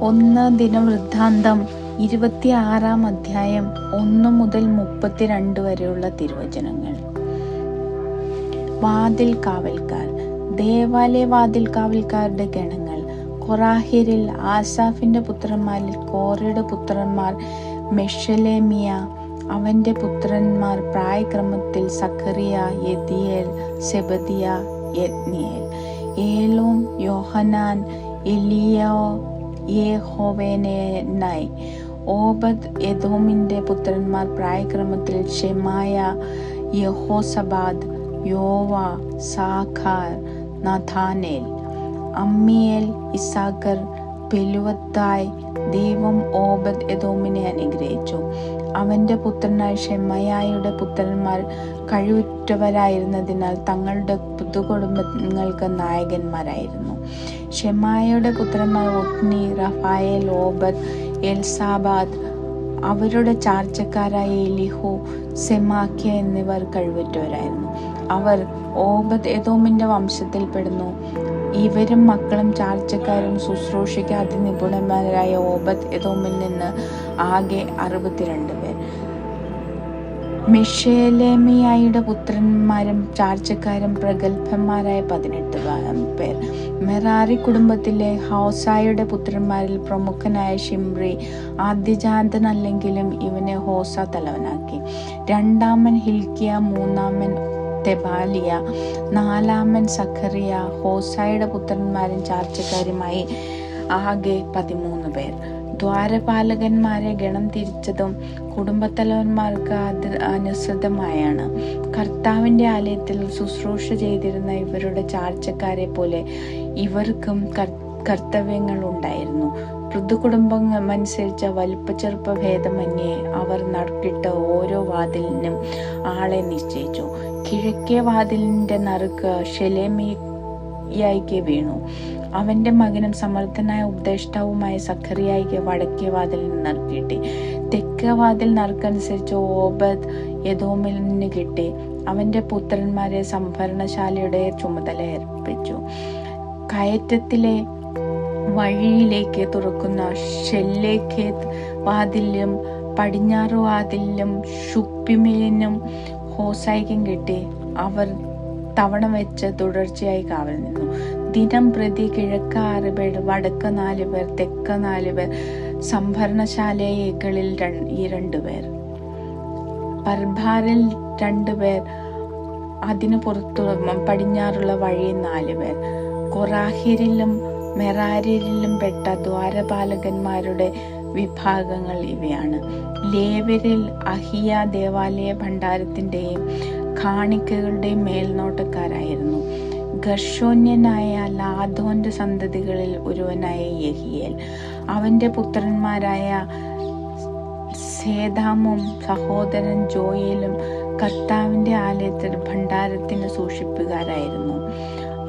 ഒന്ന് ദിനവൃത്താന്തം ഇരുപത്തിയാറാം അധ്യായം ഒന്ന് മുതൽ മുപ്പത്തിരണ്ട് വരെയുള്ള തിരുവചനങ്ങൾ. വാതിൽ കാവൽക്കാർ. ദേവാലയ വാതിൽ കാവൽക്കാരുടെ ഗണങ്ങൾ. കൊറാഹിരിൽ ആസാഫിന്റെ പുത്രന്മാരിൽ കോറയുടെ പുത്രന്മാർ മെഷലേമിയ അവന്റെ പുത്രന്മാർ പ്രായക്രമത്തിൽ സക്കറിയ യദിയേൽ സെബദിയ യത്നിയേൽ. ഏലോം യോഹനാൻ എലിയോ യേഹോവേനായി ഓബദ് എദോമിന്റെ പുത്രന്മാർ പ്രായക്രമത്തിൽ ഷെമായ യഹോസബാദ് യോവ സാഖാർ നഥാനേൽ അമ്മിയേൽ ഇസാക്കർ പെലുവത്തായി ദൈവം ഓബദ് എതോമിനെ അനുഗ്രഹിച്ചു. അവന്റെ പുത്രനായ ഷെമയായുടെ പുത്രന്മാർ കഴിവുറ്റവരായിരുന്നതിനാൽ തങ്ങളുടെ പുതുകുടുംബങ്ങൾക്ക് നായകന്മാരായിരുന്നു. ഷെമായയുടെ പുത്രന്മാർ ഒത്നി റഫായേൽ ഓബദ് എൽസാബാദ് അവരുടെ ചാർച്ചക്കാരായ എലിഹു സെമാക്യ എന്നിവർ കഴിവുറ്റവരായിരുന്നു. അവർ ഓബദ് എതോമിന്റെ വംശത്തിൽപ്പെടുന്നു ഇവരും മക്കളും ചാർച്ചക്കാരും ശുശ്രൂഷയ്ക്ക് അതിനിപുണന്മാരായ ഓബത്ത് എതോമിൽ നിന്ന് ആകെ അറുപത്തിരണ്ട് പേർ. മിഷേലേമിയായുടെ പുത്രന്മാരും ചാർച്ചക്കാരും പ്രഗത്ഭന്മാരായ പതിനെട്ട് പേർ. മെറാറി കുടുംബത്തിലെ ഹോസായുടെ പുത്രന്മാരിൽ പ്രമുഖനായ ഷിംറി ആദ്യജാതനല്ലെങ്കിലും ഇവനെ ഹോസ തലവനാക്കി. രണ്ടാമൻ ഹിൽക്കിയ മൂന്നാമൻ തെബാലിയ നാലാമൻ സഖറിയ ഹോസായുടെ പുത്രന്മാരിൽ ചാർച്ചക്കാരുമായി ആകെ പതിമൂന്ന് പേർ. ദ്വാരപാലകന്മാരെ ഗണം തിരിച്ചതും കുടുംബത്തലവന്മാർക്ക് അത് അനുസൃതമായാണ്. കർത്താവിന്റെ ആലയത്തിൽ ശുശ്രൂഷ ചെയ്തിരുന്ന ഇവരുടെ ചാർച്ചക്കാരെ പോലെ ഇവർക്കും കർത്തവ്യങ്ങൾ ഉണ്ടായിരുന്നു പൃഥുകുടുംബം അനുസരിച്ച വലിപ്പ ചെറുപ്പ ഭേദമന്യേ അവർ നറുക്കിട്ട ഓരോ വാതിലിനും ആളെ നിശ്ചയിച്ചു. കിഴക്കേ വാതിലിന്റെ നറുക്ക് ഷെലേമിയായിക്ക് വീണു. അവന്റെ മകനും സമർത്ഥനായ ഉപദേഷ്ടാവുമായ സഖറിയായിക്ക് വടക്കേ വാതിലിന് നറുക്കിട്ടി തെക്കേ വാതിൽ നറുക്കനുസരിച്ച് ഓബദ് യദോമിലിന് കിട്ടി. അവന്റെ പുത്രന്മാരെ സംഭരണശാലയുടെ ചുമതല ഏർപ്പിച്ചു. കയറ്റത്തിലെ വഴിയിലേക്ക് തുറക്കുന്ന. ഷെല്ലേക്ക് വാതിലും പടിഞ്ഞാറ് വാതിലും ഷുപ്പിമേലിനും ഹോസായിക്കും കിട്ടി അവർ തവണ വെച്ച് തുടർച്ചയായി കാവൽ നിന്നു. ദിനം പ്രതി കിഴക്ക് ആറ് പേർ വടക്ക് നാല് പേർ തെക്ക് നാല് പേർ സംഭരണശാലകളിൽ ഈ രണ്ടുപേർ. പർഭാറിൽ രണ്ടുപേർ അതിനു പുറത്തു പടിഞ്ഞാറുള്ള വഴി നാല് പേർ കൊറാഹിരിലും മെറാരിലും പെട്ട ദ്വാരപാലകന്മാരുടെ വിഭാഗങ്ങൾ ഇവയാണ്. ലേവരിൽ അഹിയ ദേവാലയ ഭണ്ഡാരത്തിന്റെയും കാണിക്കകളുടെയും മേൽനോട്ടക്കാരായിരുന്നു. ഗർഷോന്യനായ ലാധോന്റെ സന്തതികളിൽ ഒരുവനായ യഹിയേൽ. അവന്റെ പുത്രന്മാരായ സേതാമും സഹോദരൻ ജോയിലും കർത്താവിന്റെ ആലയത്തിൽ ഭണ്ഡാരത്തിന് സൂക്ഷിപ്പുകാരായിരുന്നു.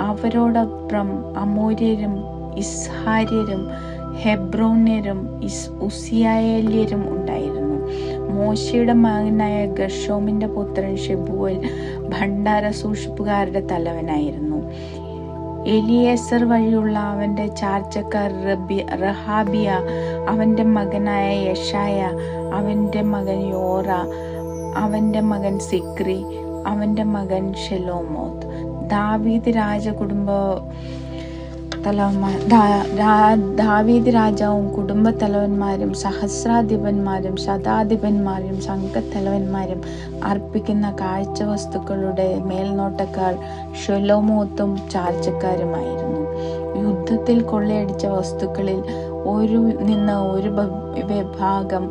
അവരോടൊപ്പം അമൂര്യരും ഇസ്ഹാര്യരും ഹെബ്രോണ്യരും ഇസ് ഉസിയായല്യരും ഉണ്ടായിരുന്നു. മോശയുടെ മകനായ ഗർഷോമിന്റെ പുത്രൻ ഷെബുവൽ ഭണ്ഡാര സൂക്ഷിപ്പുകാരുടെ തലവനായിരുന്നു. എലിയേസർ വഴിയുള്ള അവന്റെ ചാർച്ചക്കാർ റബി റഹാബിയ അവന്റെ മകനായ യഷായ അവന്റെ മകൻ യോറ അവന്റെ മകൻ സിക്രി അവന്റെ മകൻ ഷെലോമോത്ത് ദാവീദ് രാജകുടുംബ തലവന്മാർ ദാവീദ് രാജാവും കുടുംബത്തലവന്മാരും സഹസ്രാധിപന്മാരും ശതാധിപന്മാരും സംഘത്തലവന്മാരും അർപ്പിക്കുന്ന കാഴ്ച വസ്തുക്കളുടെ മേൽനോട്ടക്കാർ ഷൊലോമോത്തും ചാർച്ചക്കാരുമായിരുന്നു. യുദ്ധത്തിൽ കൊള്ളയടിച്ച വസ്തുക്കളിൽ ഒരു നിന്ന് ഒരു വിഭാഗം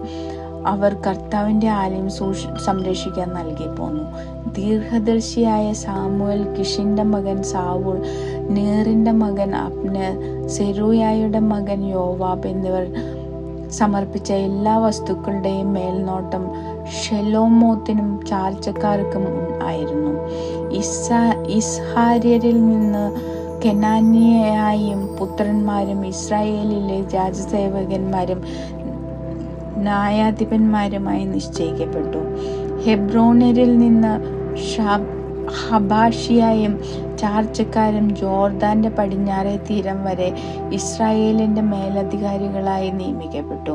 അവർ കർത്താവിന്റെ ആലയം സൂക്ഷി സംരക്ഷിക്കാൻ നൽകി പോന്നു. ദീർഘദർശിയായ സാമുവൽ കിഷിന്റെ മകൻ സാവൂൾ നേറിന്റെ മകൻ അബ്നർ സെരൂയായുടെ മകൻ യോവാബ് എന്നിവർ സമർപ്പിച്ച എല്ലാ വസ്തുക്കളുടെയും മേൽനോട്ടം ഷെലോമോത്തിനും ചാർച്ചക്കാർക്കും ആയിരുന്നു. ഇസ ഇസ്ഹാര്യരിൽ നിന്ന് കെനാനിയായും പുത്രന്മാരും ഇസ്രായേലിലെ രാജസേവകന്മാരും ന്യായാധിപന്മാരുമായി നിശ്ചയിക്കപ്പെട്ടു. ഹെബ്രോണരിൽ നിന്ന് ഹബാഷിയായും ചാർച്ചക്കാരും ജോർദാന്റെ പടിഞ്ഞാറേ തീരം വരെ ഇസ്രായേലിന്റെ മേലധികാരികളായി നിയമിക്കപ്പെട്ടു.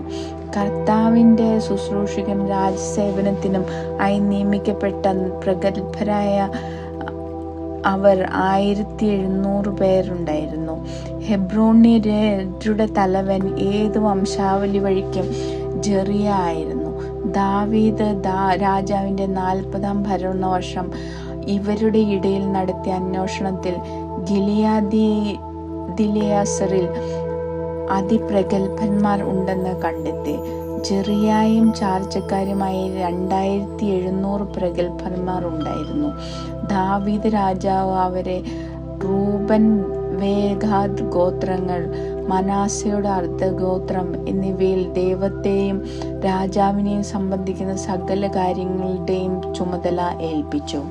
കർത്താവിന്റെ ശുശ്രൂഷകൻ രാജസേവനത്തിനും ആയി നിയമിക്കപ്പെട്ട പ്രഗത്ഭരായ അവർ ആയിരത്തി എഴുന്നൂറ് പേരുണ്ടായിരുന്നു. ഹെബ്രോണിയരുടെ തലവൻ ഏത് വംശാവലി വഴിക്കും ജെറിയ ആയിരുന്നു ദാവീദ് ദാ രാജാവിന്റെ നാൽപ്പതാം ഭരണവർഷം ഇവരുടെ ഇടയിൽ നടത്തിയ അന്വേഷണത്തിൽ ഗിലിയാദി ദിലിയാസറിൽ അതിപ്രഗത്ഭന്മാർ ഉണ്ടെന്ന് കണ്ടെത്തി. ചെറിയായും ചാർച്ചക്കാരുമായി രണ്ടായിരത്തി എഴുന്നൂറ് പ്രഗത്ഭന്മാർ ഉണ്ടായിരുന്നു. ദാവീദ് രാജാവ് അവരെ റൂബൻ വേഗാദ് ഗോത്രങ്ങൾ മനാസയുടെ അർദ്ധഗോത്രം എന്നിവയിൽ ദൈവത്തെയും രാജാവിനെയും സംബന്ധിക്കുന്ന സകല കാര്യങ്ങളുടെയും ചുമതല ഏൽപ്പിച്ചു.